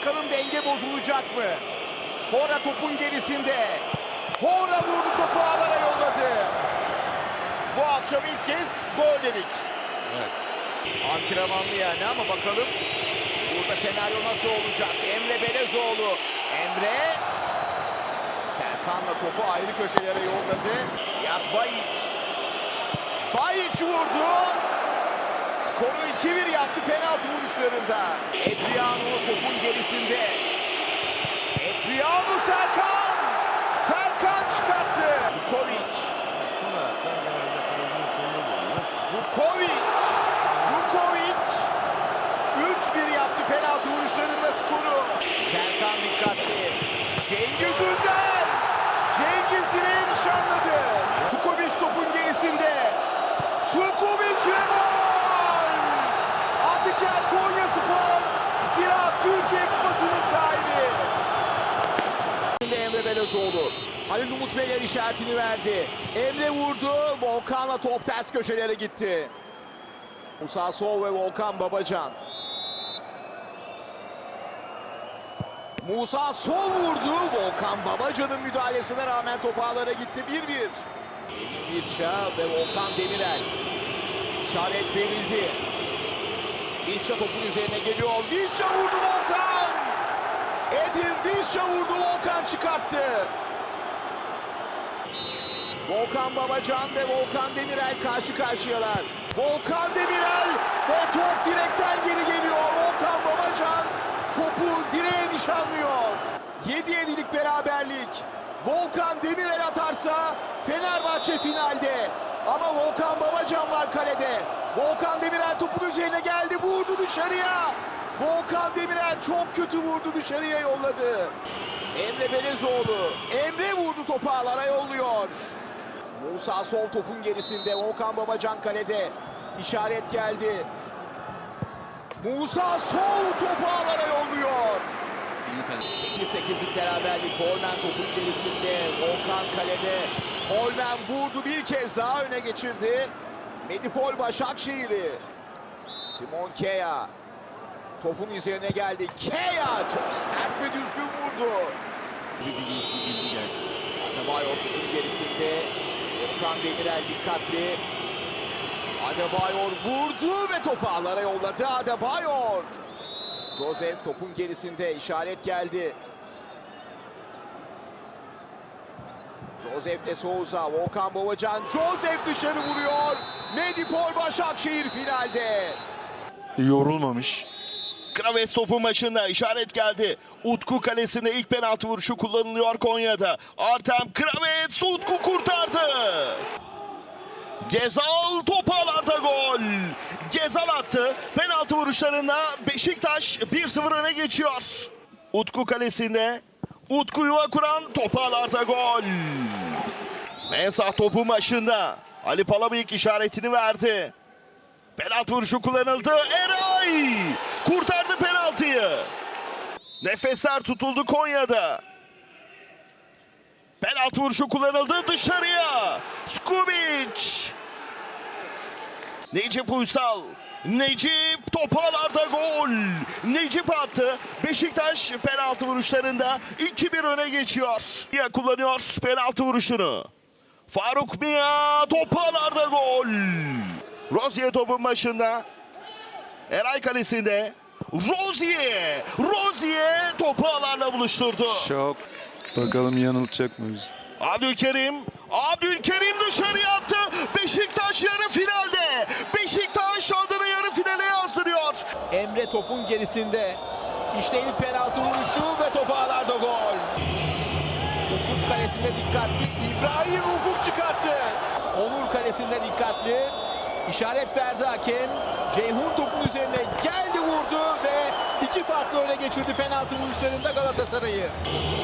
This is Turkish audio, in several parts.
Bakalım denge bozulacak mı? Hora topun gerisinde. Hora vurdu topu ağlara yolladı. Bu akşam ilk kez gol dedik. Evet. Antrenmanlı yani ama bakalım burada senaryo nasıl olacak? Emre Belezoğlu. Emre Serkan'la topu ayrı köşelere yolladı. Yat Bayiç. Bayiç vurdu. Skoru 2-1 yaptı penaltı vuruşlarında. Adriano topun gerisinde. Adriano Serkan. Serkan çıkarttı. Vukovic. Sonra ayaklar genelde kalecinin sonuna vuruyor. Vukovic. Vukovic 3-1 yaptı penaltı vuruşlarında skoru. Serkan dikkatli. Cengiz Ünder. Cengiz direğe nişanladı. Vukovic topun gerisinde. Vukovic ve gol. Atıker Konya Spor. Ziraat Türkiye Kupası'nın sahibi. Emre Belezoğlu. Halil Umut Beyler işaretini verdi. Emre vurdu. Volkan'la top ters köşelere gitti. Musa Sol ve Volkan Babacan. Musa Sol vurdu. Volkan Babacan'ın müdahalesine rağmen top ağlara gitti. 1-1. Edin Vizca ve Volkan Demirel. İşaret verildi. Vizca topun üzerine geliyor. Vizca vurdu Volkan. Edin Vizca vurdu Volkan çıkarttı. Volkan Babacan ve Volkan Demirel karşı karşıyalar. Volkan Demirel ve top direkten geri geliyor. Volkan Babacan topu direğe nişanlıyor. 7-7'lik beraberlik. Volkan Demirel atarsa Fenerbahçe finalde. Ama Volkan Babacan var kalede. Volkan Demirel topun üzerine geldi. Vurdu dışarıya. Volkan Demirel çok kötü vurdu dışarıya yolladı. Emre Belezoğlu. Emre vurdu topu ağlara yolluyor. Musa sol topun gerisinde. Volkan Babacan kalede. İşaret geldi. Musa sol topu ağlara yolluyor. İyi penaltı. 8-8'lik beraberlik. Holmen topun gerisinde. Volkan kalede. Holmen vurdu bir kez daha öne geçirdi. Medipol Başakşehir'i. Simon Kea. Topun üzerine geldi. Kea çok sert ve düzgün vurdu. Adebayor topun gerisinde. Volkan Demirel dikkatli. Adebayor vurdu ve topu ağlara yolladı Adebayor. Joseph topun gerisinde işaret geldi. Joseph de Souza, Volkan Babacan, Joseph dışarı vuruyor. Medipol Başakşehir finalde. Yorulmamış. Graves topun başında işaret geldi. Utku kalesinde ilk penaltı vuruşu kullanılıyor Konya'da. Artem Graves Utku kurtardı. Gezal top ağlarda gol. Gezal attı. Penaltı vuruşlarında Beşiktaş 1-0 öne geçiyor. Utku kalesinde Utku yuva kuran top ağlarda gol. Mensah topun başında. Ali Palabıyık işaretini verdi. Penaltı vuruşu kullanıldı. Eray kurtardı penaltıyı. Nefesler tutuldu Konya'da. Penaltı vuruşu kullanıldı dışarıya. Skubic. Necip Uysal. Necip topalarda gol. Necip attı. Beşiktaş penaltı vuruşlarında 2-1 öne geçiyor. Ya kullanıyor penaltı vuruşunu. Faruk Mia topalarda gol. Rozier topun başında. Eray kalesinde. Rozier. Rozier topu ağlarla buluşturdu. Şok. Bakalım yanılacak mı bizi? Abdülkerim. Abdülkerim dışarıya attı. Beşiktaş yarı finalde. Beşiktaş adını yarı finale yazdırıyor. Emre topun gerisinde. İşte ilk penaltı vuruşu ve top ağlarda gol. Ufuk kalesinde dikkatli. İbrahim Ufuk çıkarttı. Onur kalesinde dikkatli. İşaret verdi hakem. Ceyhun topun üzerine geldi vurdu ve iki farklı öne geçirdi penaltı vuruşlarında Galatasaray'ı.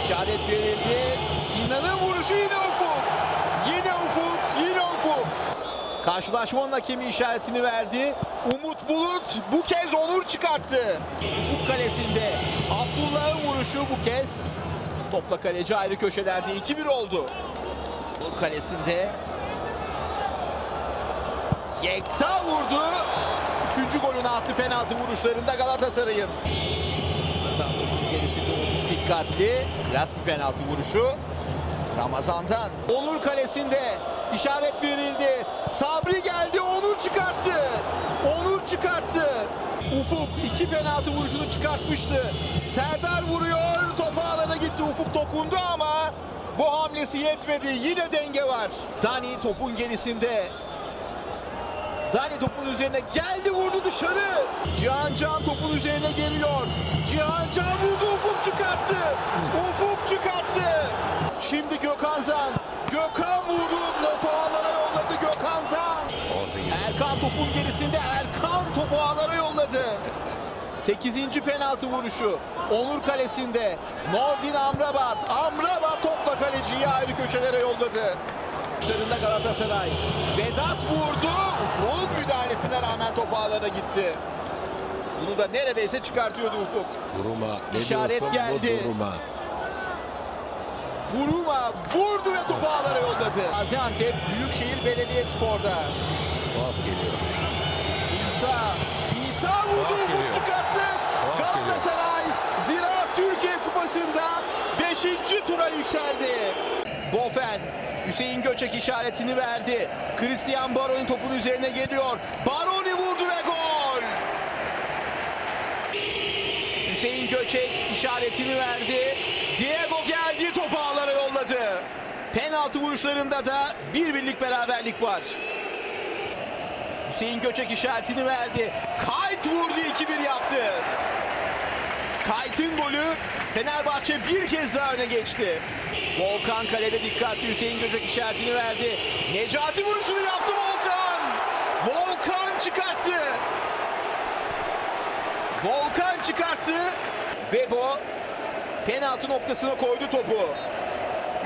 İşaret verildi. Sinan'ın vuruşu yine Ufuk. Yine Ufuk, yine Ufuk. Karşılaşmanın hakemi işaretini verdi. Umut Bulut bu kez Onur çıkarttı. Ufuk kalesinde Abdullah'ın vuruşu bu kez. Topla kaleci ayrı köşelerde 2-1 oldu. Onur kalesinde Yekta vurdu. Üçüncü golünü attı penaltı vuruşlarında Galatasaray'ın. Sandım gerisinde Ufuk dikkatli. Klas bir penaltı vuruşu. Ramazan'dan. Onur kalesinde işaret verildi. Sabri geldi. Onur çıkarttı. Onur çıkarttı. Ufuk iki penaltı vuruşunu çıkartmıştı. Serdar vuruyor. Topu alana gitti. Ufuk dokundu ama bu hamlesi yetmedi. Yine denge var. Dani topun gerisinde. Dani topun üzerine geldi vurdu dışarı. Cihan Can topun üzerine geliyor. Cihan Can vurdu Ufuk çıkarttı. Ufuk çıkarttı. Şimdi Gökhan Zan. Gökhan vurdu. Topu ağlara yolladı Gökhan Zan. 18. Erkan topun gerisinde Erkan topu ağlara yolladı. 8. penaltı vuruşu. Onur kalesinde. Nordin Amrabat. Amrabat topla kaleciyi ayrı köşelere yolladı. Maçlarında Galatasaray. Vedat vurdu. Ufuk'un müdahalesine rağmen top ağlara gitti. Bunu da neredeyse çıkartıyordu Ufuk. Duruma. Ne İşaret geldi. bu duruma? Buruma vurdu ve topu ağlara yolladı. Gaziantep Büyükşehir Belediyespor'da. Tuhaf geliyor. İsa, İsa vurdu Ufuk geliyor. çıkarttı. Tuhaf Galatasaray Ziraat Türkiye Kupası'nda 5. tura yükseldi. Bofen Hüseyin Göçek işaretini verdi. Christian Baroni topun üzerine geliyor. Baroni vurdu ve gol. Hüseyin Göçek işaretini verdi. Diego geldi topu ağlara yolladı. Penaltı vuruşlarında da bir birlik beraberlik var. Hüseyin Göçek işaretini verdi. Kayt vurdu 2-1 yaptı. Kayt'ın golü Fenerbahçe bir kez daha öne geçti. Volkan kalede dikkatli Hüseyin Göçek işaretini verdi. Necati vuruşunu yaptı Volkan. Volkan çıkarttı. Volkan çıkarttı. Vebo penaltı noktasına koydu topu.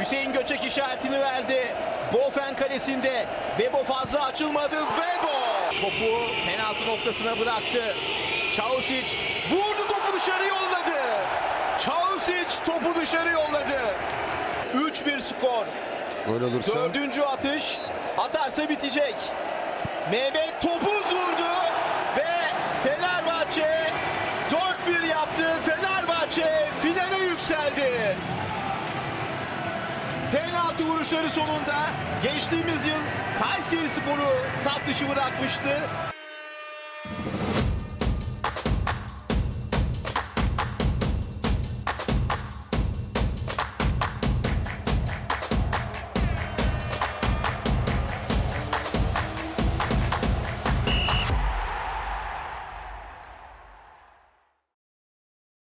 Hüseyin Göçek işaretini verdi. Bofen kalesinde. Bebo fazla açılmadı. Bebo topu penaltı noktasına bıraktı. Çausic vurdu topu dışarı yolladı. Çausic topu dışarı yolladı. 3-1 skor. Gol olursa Dördüncü atış. Atarsa bitecek. Mehmet topu vurdu ve Fenerbahçe 4-1 yaptı. Fenerbahçe finale yükseldi. Penaltı vuruşları sonunda geçtiğimiz yıl Kayseri Sporu saf dışı bırakmıştı.